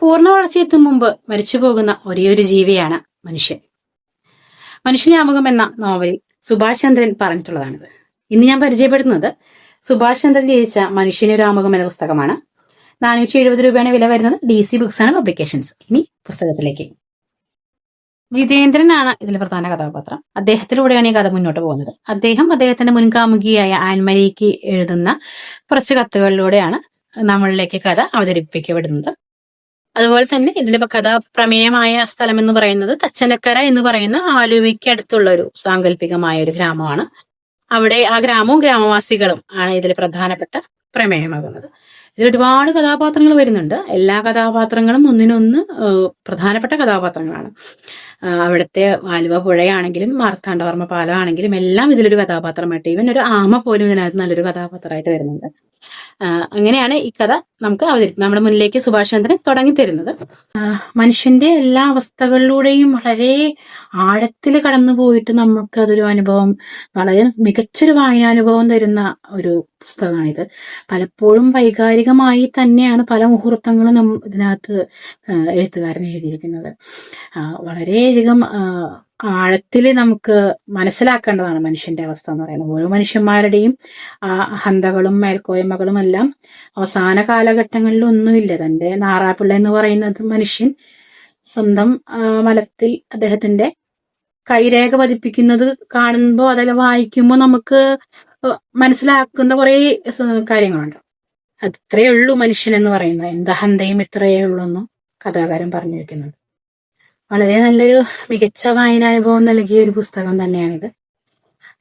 പൂർണ വളർച്ചയെത്തും മുമ്പ് മരിച്ചു പോകുന്ന ഒരേയൊരു ജീവിയാണ് മനുഷ്യൻ. മനുഷ്യനാമുഖം എന്ന നോവലിൽ സുഭാഷ് ചന്ദ്രൻ പറഞ്ഞിട്ടുള്ളതാണിത്. ഇന്ന് ഞാൻ പരിചയപ്പെടുത്തുന്നത് സുഭാഷ് ചന്ദ്രൻ രചിച്ച മനുഷ്യനൊരു ആമുഖം എന്ന പുസ്തകമാണ്. നാനൂറ്റി എഴുപത് രൂപയാണ് വില വരുന്നത്. ഡി സി ബുക്സ് ആണ് പബ്ലിക്കേഷൻസ്. ഇനി പുസ്തകത്തിലേക്ക്. ജിതേന്ദ്രനാണ് ഇതിലെ പ്രധാന കഥാപാത്രം. അദ്ദേഹത്തിലൂടെയാണ് ഈ കഥ മുന്നോട്ട് പോകുന്നത്. അദ്ദേഹം അദ്ദേഹത്തിന്റെ മുൻകാമുകിയായ ആൻമരിക്ക് എഴുതുന്ന കുറച്ച് കത്തുകളിലൂടെയാണ് നമ്മളിലേക്ക് കഥ അവതരിപ്പിക്കപ്പെടുന്നത്. അതുപോലെ തന്നെ ഇതിലെ കഥാപ്രമേയമായ സ്ഥലം എന്ന് പറയുന്നത് തച്ചനക്കര എന്ന് പറയുന്ന ആലുവയ്ക്ക് അടുത്തുള്ള ഒരു സാങ്കല്പികമായ ഒരു ഗ്രാമമാണ്. അവിടെ ആ ഗ്രാമവും ഗ്രാമവാസികളും ആണ് ഇതിലെ പ്രധാനപ്പെട്ട പ്രമേയമാകുന്നത്. ഇതിൽ ഒരുപാട് കഥാപാത്രങ്ങൾ വരുന്നുണ്ട്. എല്ലാ കഥാപാത്രങ്ങളും ഒന്നിനൊന്ന് പ്രധാനപ്പെട്ട കഥാപാത്രങ്ങളാണ്. അവിടുത്തെ ആലുവ പുഴയാണെങ്കിലും മാർത്താണ്ഡവർമ്മ പാലമാണെങ്കിലും എല്ലാം ഇതിലൊരു കഥാപാത്രമായിട്ട് ഈവൻ ഒരു ആമ പോലും ഇതിനകത്ത് നല്ലൊരു കഥാപാത്രമായിട്ട് വരുന്നുണ്ട്. അങ്ങനെയാണ് ഈ കഥ നമുക്ക് അവതരിപ്പിക്കും നമ്മുടെ മുന്നിലേക്ക് സുഭാഷ് ചന്ദ്രൻ തുടങ്ങി തരുന്നത്. മനുഷ്യന്റെ എല്ലാ അവസ്ഥകളിലൂടെയും വളരെ ആഴത്തിൽ കടന്നു പോയിട്ട് നമുക്ക് അതൊരു അനുഭവം വളരെ മികച്ചൊരു വായനാനുഭവം തരുന്ന ഒരു പുസ്തകമാണിത്. പലപ്പോഴും വൈകാരികമായി തന്നെയാണ് പല മുഹൂർത്തങ്ങളും നമ്മ ഇതിനകത്ത് എഴുത്തുകാരൻ എഴുതിയിരിക്കുന്നത്. വളരെയധികം ആഴത്തിൽ നമുക്ക് മനസ്സിലാക്കേണ്ടതാണ് മനുഷ്യന്റെ അവസ്ഥ എന്ന് പറയുന്നത്. ഓരോ മനുഷ്യന്മാരുടെയും ഹന്തകളും മേൽക്കോയ്മകളും എല്ലാം അവസാന കാലഘട്ടങ്ങളിൽ ഒന്നുമില്ല. തന്റെ നാറാപ്പിള്ള എന്ന് പറയുന്നത് മനുഷ്യൻ സ്വന്തം മലത്തിൽ അദ്ദേഹത്തിന്റെ കൈരേഖ പതിപ്പിക്കുന്നത് കാണുമ്പോൾ അതെല്ലാം വായിക്കുമ്പോൾ നമുക്ക് മനസ്സിലാക്കുന്ന കുറേ കാര്യങ്ങളുണ്ട്. അത്രയേ ഉള്ളൂ മനുഷ്യൻ എന്ന് പറയുന്നത്. എന്ത് ഹന്തയും ഇത്രയേ ഉള്ളൂ എന്നും കഥാകാരൻ പറഞ്ഞു വെക്കുന്നുണ്ട്. വളരെ നല്ലൊരു മികച്ച വായനാനുഭവം നൽകിയ ഒരു പുസ്തകം തന്നെയാണിത്.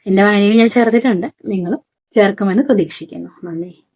എന്റെ വായനയിൽ ഞാൻ ചേർത്തിട്ടുണ്ട്. നിങ്ങളും ചേർക്കുമെന്ന് പ്രതീക്ഷിക്കുന്നു. നന്ദി.